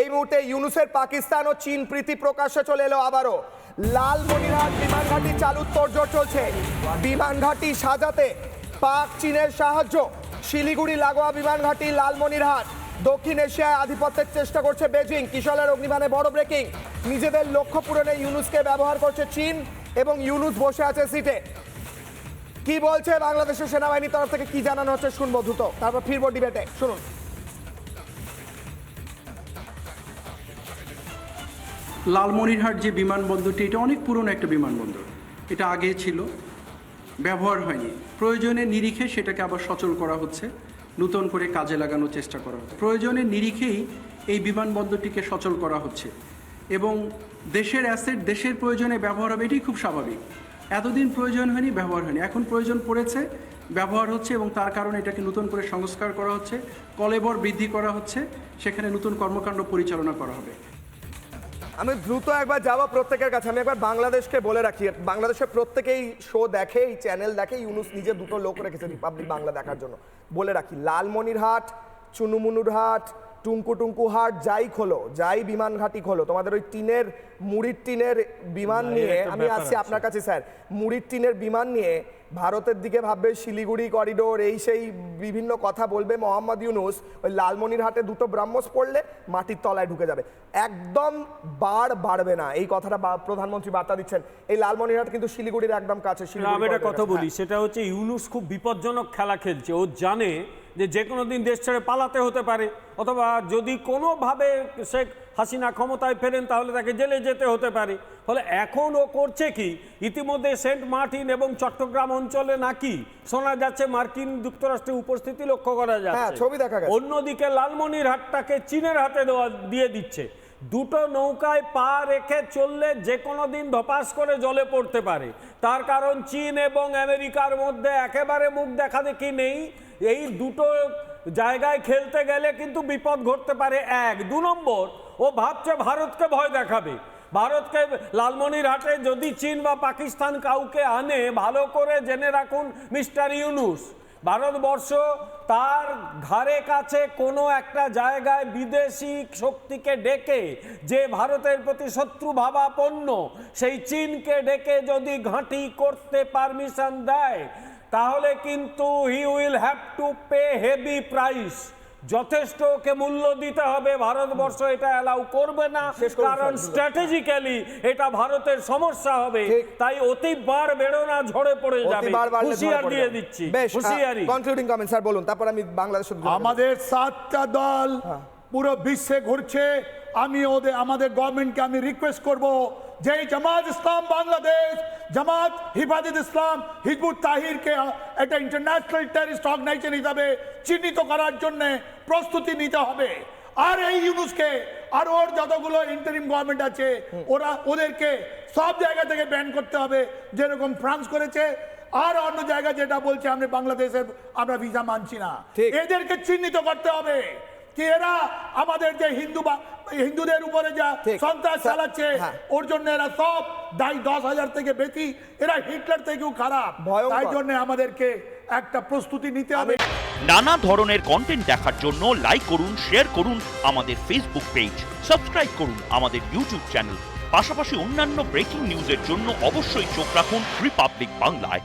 এই মুহূর্তে ইউনুসের পাকিস্তান ও চীন প্রীতি প্রকাশ্যে চলে এলো আবারও। লালমনিরহাট বিমান ঘাঁটি চালুর তোড়জোড় চলছে। বিমান ঘাঁটি সাজাতে পাক চীনের সাহায্য। শিলিগুড়ি লাগোয়া বিমান ঘাঁটি লালমনিরহাট। দক্ষিণ এশিয়ায় আধিপত্যের চেষ্টা করছে বেজিং। কিশলের অগ্নিবাণে বড় ব্রেকিং। নিজেদের লক্ষ্য পূরণে ইউনুসকে ব্যবহার করছে চীন এবং ইউনুস বসে আছে সিটে। কি বলছে বাংলাদেশের সেনাবাহিনীর তরফ থেকে কি জানানো হচ্ছে শুনব দ্রুত। তারপর ফিরবো ডিবেটে। শুনুন। লালমনিরহাট যে বিমানবন্দরটি, এটা অনেক পুরনো একটা বিমানবন্দর। এটা আগে ছিল, ব্যবহার হয়নি। প্রয়োজনে নিরিখে সেটাকে আবার সচল করা হচ্ছে, নতুন করে কাজে লাগানোর চেষ্টা করা হচ্ছে। প্রয়োজনে নিরিখেই এই বিমানবন্দরটিকে সচল করা হচ্ছে এবং দেশের অ্যাসেট, দেশের প্রয়োজনে ব্যবহার হবে এটি খুব স্বাভাবিক। এতদিন প্রয়োজন হয়নি, ব্যবহার হয়নি। এখন প্রয়োজন পড়েছে, ব্যবহার হচ্ছে এবং তার কারণে এটাকে নতুন করে সংস্কার করা হচ্ছে, কলেবর বৃদ্ধি করা হচ্ছে, সেখানে নতুন কর্মকাণ্ড পরিচালনা করা হবে। আমি দ্রুত একবার যাওয়া প্রত্যেকের কাছে। আমি একবার বাংলাদেশকে বলে রাখি। বাংলাদেশের প্রত্যেকেই শো দেখে, এই চ্যানেল দেখে, ইউনুস নিজে দুটো লোক রেখেছে রিপাবলিক বাংলা দেখার জন্য। বলে রাখি লালমনির লালমনিরহাট চুনুমুনুর হাট টুঙ্কু টুঙ্কু হাট যাই খোলো যাই বিমান ঘাটি খোলো তোমাদের ওই টিনের মুড়ির টিনের বিমান নিয়ে আমি আসছি আপনার কাছে স্যার। মুড়ির টিনের বিমান নিয়ে ভারতের দিকে ভাববে শিলিগুড়ি করিডোর এই সেই বিভিন্ন কথা বলবে মোহাম্মদ ইউনুস ওই লালমনিরহাটে দুটো ব্রাহ্মস পড়লে মাটির তলায় ঢুকে যাবে। একদম বার বাড়বে না এই কথাটা প্রধানমন্ত্রী বার্তা দিচ্ছেন। এই লালমনিরহাট কিন্তু শিলিগুড়ির একদম কাছে শিলিগুড়ি কথা বলি সেটা হচ্ছে ইউনুস খুব বিপজ্জনক খেলা খেলছে। ও জানে যে যে কোনো দিন দেশ ছেড়ে পালাতে হতে পারে অথবা যদি কোনোভাবে শেখ হাসিনা ক্ষমতায় ফেরেন তাহলে তাকে জেলে যেতে হতে পারে। ফলে এখন ও করছে কি? ইতিমধ্যে সেন্ট মার্টিন এবং চট্টগ্রাম অঞ্চলে নাকি শোনা যাচ্ছে মার্কিন যুক্তরাষ্ট্রের উপস্থিতি লক্ষ্য করা যায় যাচ্ছে। ছবি দেখা অন্যদিকে লালমনির হাটটাকে চীনের হাতে দেওয়া দিয়ে দিচ্ছে। দুটো নৌকায় পা রেখে চললে যে কোনো দিন ধপাস করে জলে পড়তে পারে। তার কারণ চীন এবং আমেরিকার মধ্যে একেবারে মুখ দেখা দেখি নেই। এই দুটো জায়গায় খেলতে গেলে কিন্তু বিপদ ঘটতে পারে এক। দু নম্বর, ও ভাবছে ভারতকে ভয় দেখাবে। ভারতকে লালমনিরহাটে যদি চীন বা পাকিস্তান কাউকে আনে, ভালো করে জেনে রাখুন মিস্টার ইউনুস। ভারতবর্ষ তার ধারে কাছে কোনো একটা জায়গায় বিদেশি শক্তিকে ডেকে যে ভারতের প্রতি শত্রু ভাবাপন্ন, সেই চীনকে ডেকে যদি ঘাঁটি করতে পারমিশন দেয়, তাহলে কিন্তু he will have to pay heavy price যথেষ্ট ওকে মূল্য দিতে হবে ভারতবর্ষ এটা অ্যালাউ করবে না শেষ কারণ স্ট্র্যাটেজিক্যালি এটা ভারতের সমস্যা হবে। তাই অতি বার বেরো না পড়ে যাবে। অতিবার হুঁশিয়ার দিয়ে। দিচ্ছি বেশ হুঁশিয়ারি। কনক্লুডিং কমেন্ট স্যার বলুন তারপর আমি বাংলাদেশ আমাদের সাতটা দল পুরো বিশ্বে ঘুরছে। আমি ওদের আমাদের গভর্নমেন্টকে আমি রিকোয়েস্ট করব যে এই জামাত ইসলাম বাংলাদেশ জামাত হিফাজত ইসলাম হিজবুত তাহিরকে একটা ইন্টারন্যাশনাল টেরিস্ট অর্গানাইজেশন হিসাবে চিহ্নিত করার জন্য প্রস্তুতি নিতে হবে। আর এই ইউনুসকে আর ওর যতগুলো ইন্টারিম গভর্নমেন্ট আছে ওরা ওদেরকে সব জায়গা থেকে ব্যান করতে হবে যেরকম ফ্রান্স করেছে। আর অন্য জায়গায় যেটা বলছে আমরা বাংলাদেশের আমরা ভিসা মানছি না। এদেরকে চিহ্নিত করতে হবে। কি এরা আমাদের যে হিন্দু বা- হিন্দুদের উপরে যা সন্ত্রাস চালাচ্ছে হ্যাঁ। ওর জন্য এরা সব দায়ী দশ হাজার থেকে বেশি। এরা হিটলার থেকেও খারাপ। তাই জন্য আমাদেরকে একটা প্রস্তুতি নিতে হবে। নানা ধরনের কন্টেন্ট দেখার জন্য লাইক করুন শেয়ার করুন আমাদের ফেসবুক পেজ সাবস্ক্রাইব করুন আমাদের ইউটিউব চ্যানেল পাশাপাশি অন্যান্য ব্রেকিং নিউজের জন্য অবশ্যই চোখ রাখুন রিপাবলিক বাংলায়